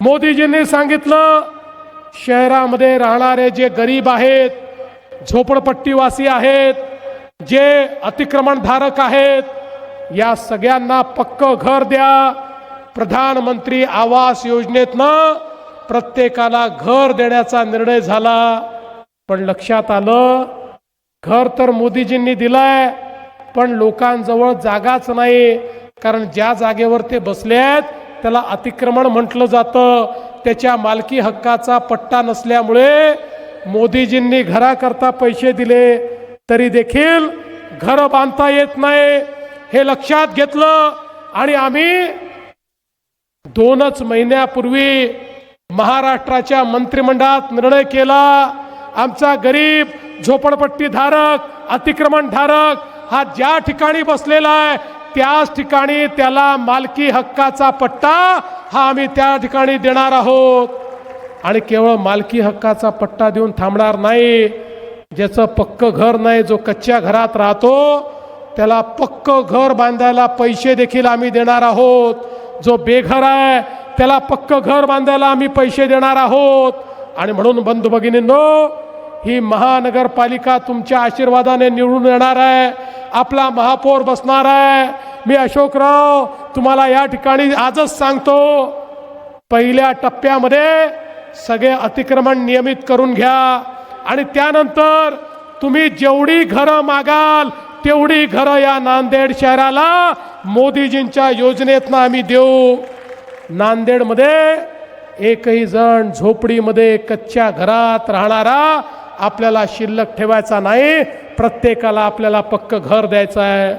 मोदीजींनी सांगितलं शहरामध्ये राहणारे जे गरीब आहेत झोपडपट्टीवासी आहेत जे अतिक्रमणधारक आहेत या सगळ्यांना पक्क घर द्या. प्रधानमंत्री आवास योजनेतनं प्रत्येकाला घर देण्याचा निर्णय झाला. पण लक्षात आलं घर तर मोदीजींनी दिलंय पण लोकांजवळ जागाच नाही कारण ज्या जागेवर ते बसले आहेत त्याला अतिक्रमण म्हटलं जातं. त्याच्या मालकी हक्काचा पट्टा नसल्यामुळे मोदीजींनी घराकरता पैसे दिले. तरी देखील घर बांधता येत नाही. हे लक्षात घेतलं आणि आम्ही दोनच महिन्यापूर्वी महाराष्ट्राच्या मंत्रिमंडळात निर्णय केला. आमचा गरीब झोपडपट्टी धारक अतिक्रमण धारक हा ज्या ठिकाणी बसलेला आहे त्याच ठिकाणी त्याला मालकी हक्काचा पट्टा हा आम्ही त्या ठिकाणी देणार आहोत. आणि केवळ मालकी हक्काचा पट्टा देऊन थांबणार नाही ज्याचं पक्कं घर नाही जो कच्च्या घरात राहतो त्याला पक्क घर बांधायला पैसे देखील आम्ही देणार आहोत. जो बेघर आहे त्याला पक्कं घर बांधायला आम्ही पैसे देणार आहोत. आणि म्हणून बंधू भगिनींनो ही महानगरपालिका तुमच्या आशीर्वादाने निवडून येणार आहे. आपला महापौर बसणार आहे. मी अशोकराव तुम्हाला या ठिकाणी आजच सांगतो पहिल्या टप्प्यामध्ये सगळे अतिक्रमण नियमित करून घ्या आणि त्यानंतर तुम्ही जेवढी घरं मागाल तेवढी घरं या नांदेड शहराला मोदीजींच्या योजनेतनं आम्ही देऊ. नांदेडमध्ये एकही जण झोपडीमध्ये कच्च्या घरात राहणारा आपल्याला शिल्लक ठेवायचा नाही. प्रत्येकाला आपल्याला पक्क घर द्यायचं आहे.